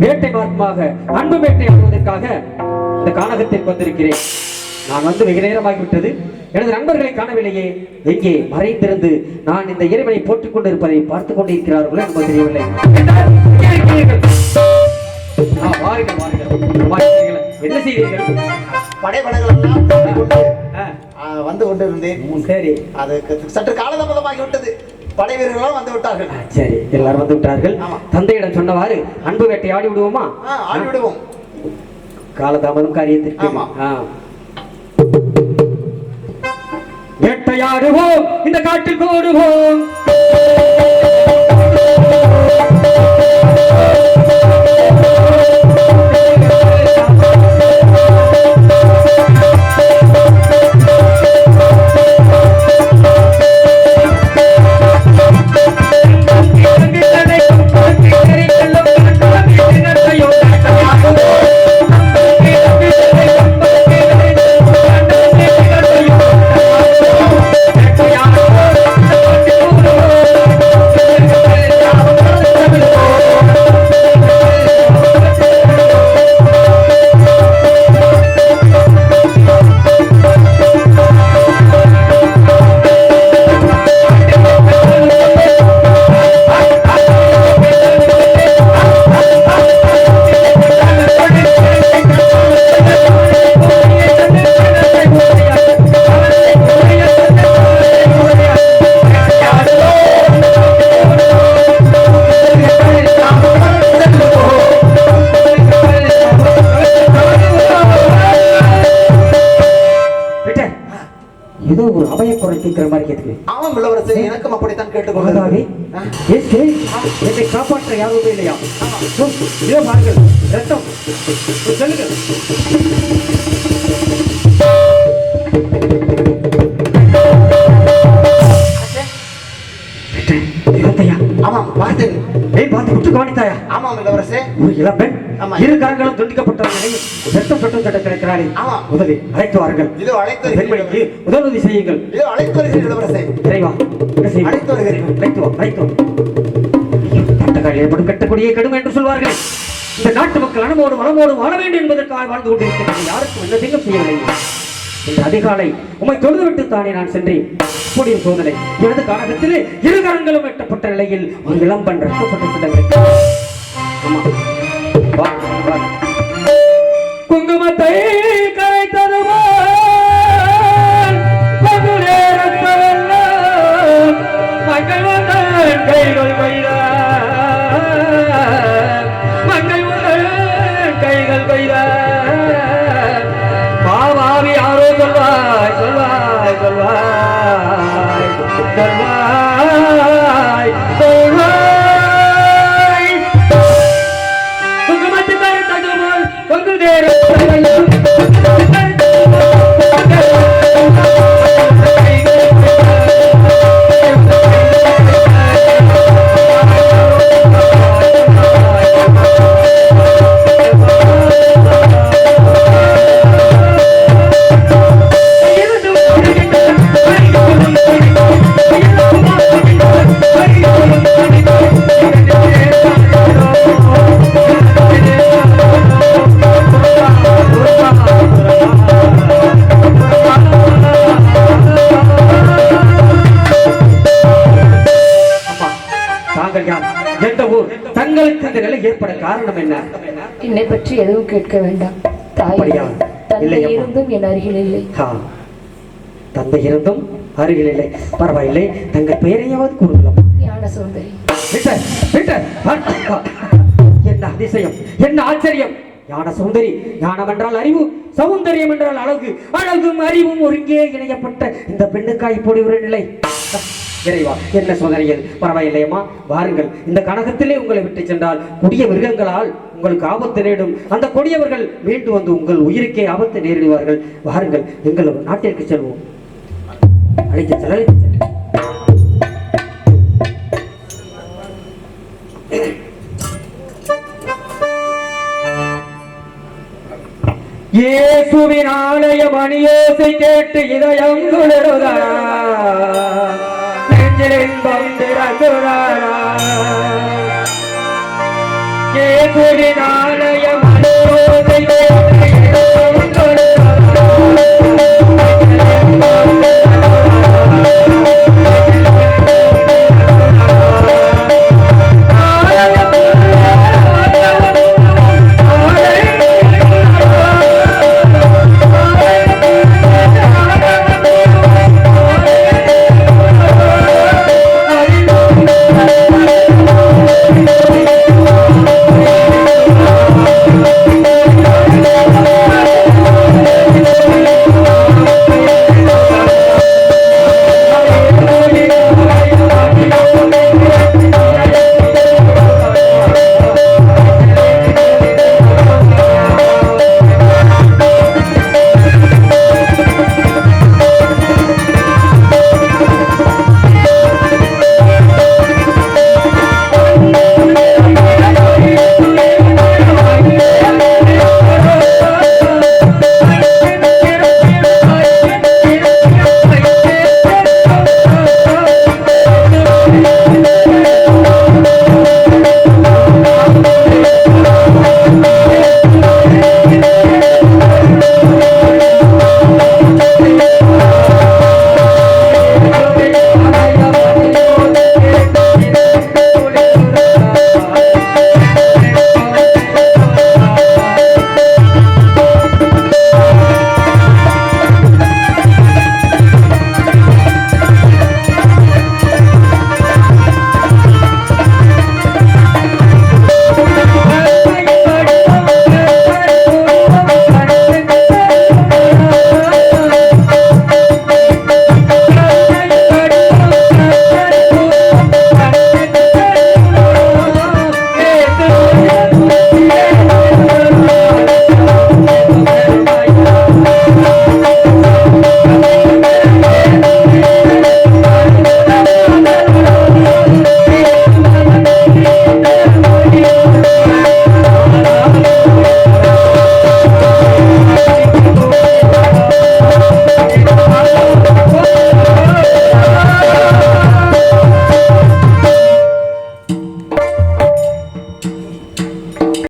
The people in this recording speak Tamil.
வேட்டை மார்க்கமாக அன்பு வேட்டை ஆடுவதற்காக இந்த கானகத்திற்கு வந்திருக்கிறேன். நான் வந்து வெகு நேரமாகிவிட்டது. எனது நண்பர்களை காணவில்லையே. எங்கே? மறைந்திருந்து நான் இந்த இறைவனை போட்டுக் கொண்டிருப்பதை பார்த்துக் கொண்டிருக்கிறார்களோ என்பது தெரியவில்லை. வாருங்கள், வாருங்கள். என்ன செய்தீர்கள்? படைபடங்கள் எல்லாம் வந்து கொண்டிருந்தேன். சரி. அதுக்கு சற்று காலதாமதமாகி விட்டது படை வீரர்களும் வந்து விட்டார்கள். சரி. எல்லாரும் வந்து விட்டார்கள். தந்தையிடம் சொன்னவாறு அன்பு வேட்டை ஆடி விடுவோமா? ஆடி விடுவோம். காலதாமதம் காரியத்திற்கு. ஆமா. வேட்டையாடுவோம். இந்த காட்டுக்கு ஓடுவோம். அபய குறை கேட்கிற மாதிரி கேட்டுக்கு ஆமாம் இளவரசே எனக்கும் அப்படித்தான் ஏசே என்னை காப்பாற்ற யாருமே இல்லையா? இதோ பாருங்கள் ரத்தம் சொல்லுங்கள்? ஆமாம் பார்த்தேன் கவனித்தாயா? ஆமாம் இளவரசே ஒரு இளம்பெண் ஆமா. இரு கரங்களும் துண்டிக்கப்பட்ட நிலையில் ரத்தம் சொட்டும் கட்ட கிடக்கிறாளே ஆமா. முதலில் அழைத்து வாருங்கள். இதோ அழைத்து பெண்மணிக்கு. உதவி செய்யுங்கள். இதோ அழைத்து வருகிறேன் இளவரசே இறைவா என்ன? அழைத்து வருகிறேன். அழைத்து வா அழைத்து வா. ஐயோ, பட்டக்கால் ஏற்படும் கட்டக்கூடிய கடும் என்று சொல்வார்கள். இந்த நாட்டு மக்கள் அனுமோடு வளமோடு வாழ வேண்டும் என்பதற்காக வாழ்ந்து கொண்டிருக்கிறது யாருக்கும் தீங்கும் செய்யவில்லை. இன்று அதிகாலை உம்மை தொழுது விட்டு தானே நான் சென்றேன். கூடிய சோதனை. எனது காலகத்திலே இரு கரங்களும் வெட்டப்பட்ட நிலையில் ஒரு இளம்பன் ரத்தப்பட்டு கிடக்கிறது. ஆமா. வா வா. Thank you. ஏற்பட காரணம் என்ன? என்னை பற்றி எதுவும் கேட்க வேண்டாம். தாய்? தந்தை இல்லையம்மா. இருந்தும் என் அருகில் இல்லை. ஆ, தந்தை இருந்தும் அருகில் இல்லை. பரவாயில்லை. தங்கள் பெயரையாவது கூறுங்களா ஞான சுந்தரி. என்ன அதிசயம்? என்ன ஆச்சரியம்? ஞான சுந்தரி ஞானம் என்றால் அறிவு சௌந்தரியம் என்றால் அழகு. அழகும் அறிவும் ஒருங்கே இணையப்பட்ட இந்த பெண்ணுக்காய் இப்படி ஒரு நிலை. இறைவா என்ன சோதனைகள்? பரவாயில்லையம்மா வாருங்கள். இந்த கனகத்திலே உங்களை விட்டு சென்றால் கொடிய மிருகங்களால் உங்களுக்கு ஆபத்து நேரிடும். அந்த கொடியவர்கள் மீண்டு வந்து உங்கள் உயிருக்கே ஆபத்து நேரிடுவார்கள். வாருங்கள் எங்கள் நாட்டிற்கு செல்வோம். அழைத்து செல்ல அழைத்து செல்ல இயேசுவின் ஆலய மணியோசை கேட்டு இதயம் குளிருதா? বম তেরা চোরা কে ঘুরে না